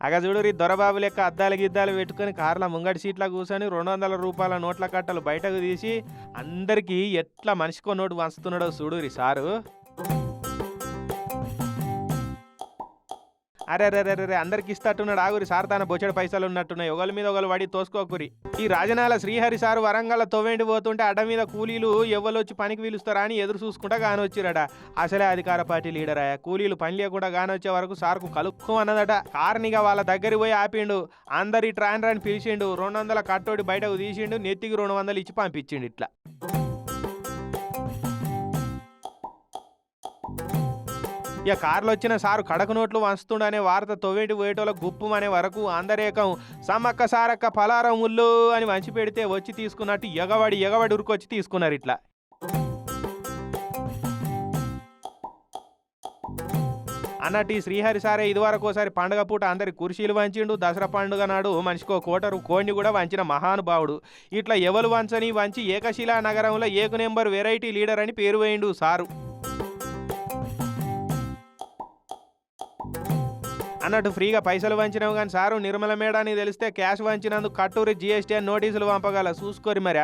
అగ చూడు దొరబాబు లెక్క అద్దాలు గిద్దాలు పెట్టుకొని కార్ల ముంగడి సీట్ల కూర్చొని రెండు వందల రూపాయల నోట్ల కట్టలు బయటకు తీసి అందరికీ ఎట్లా మనిషికో నోటు వంచుతున్నాడో చూడురి సారు. అరే అరే అరే అరే అందరికి ఇస్తట్టున్నాడు ఆగురి సార్ తన బొచ్చడి పైసలు ఉన్నట్టున్నాయి. ఒకరి మీద ఒకరు పడి తోసుకోకురి. ఈ రాజనాల శ్రీహరి సారు వరంగల్ తొవ్వేంటి పోతుంటే అడ్డ మీద కూలీలు ఎవ్వలొచ్చి పనికి పిలుస్తారా అని ఎదురు చూసుకుంటా గానొచ్చిరట. అసలే అధికార పార్టీ లీడర్ అయ్యా. కూలీలు పని లేకుండా గానొచ్చే వరకు సార్కు కలుక్కు అన్నదట. కార్నిగా వాళ్ళ దగ్గరికి పోయి ఆపిండు. అందరి ట్రాన్ రాని పిలిచిండు. రెండు వందల కట్టోడి బయటకు తీసిండు. నెత్తికి రెండు వందలు ఇచ్చి పంపించిండు ఇట్లా. ఇక కార్లు వచ్చిన సారు కడక నోట్లు వంచుతుండనే వార్త తొవ్వేటి పోయేటోళ్ళ గుప్పు అనే వరకు అందరేకం సమ్మక్క సారక్క పలారం ఉల్లు అని వంచి పెడితే వచ్చి తీసుకున్నట్టు ఎగబడి ఎగబడి ఉరికొచ్చి తీసుకున్నారు ఇట్లా. అన్నట్టు ఈ శ్రీహరి సారే ఇదివరకు ఒకసారి పండగ పూట అందరి కుర్చీలు వంచిండు. దసరా పండుగ నాడు మనిషికో కోటరు కోడిని కూడా వంచిన మహానుభావుడు. ఇట్లా ఎవరు వంచని వంచి ఏకశిలా నగరంలో ఏకు నెంబర్ వెరైటీ లీడర్ అని పేరు వేయిండు సారు. అన్నట్టు ఫ్రీగా పైసలు వంచినావు కానీ సారు నిర్మల మేడాన్ని తెలిస్తే క్యాష్ వంచినందుకు కట్టూరి జిఎస్టీ అని నోటీసులు పంపగల. చూసుకోరి మరి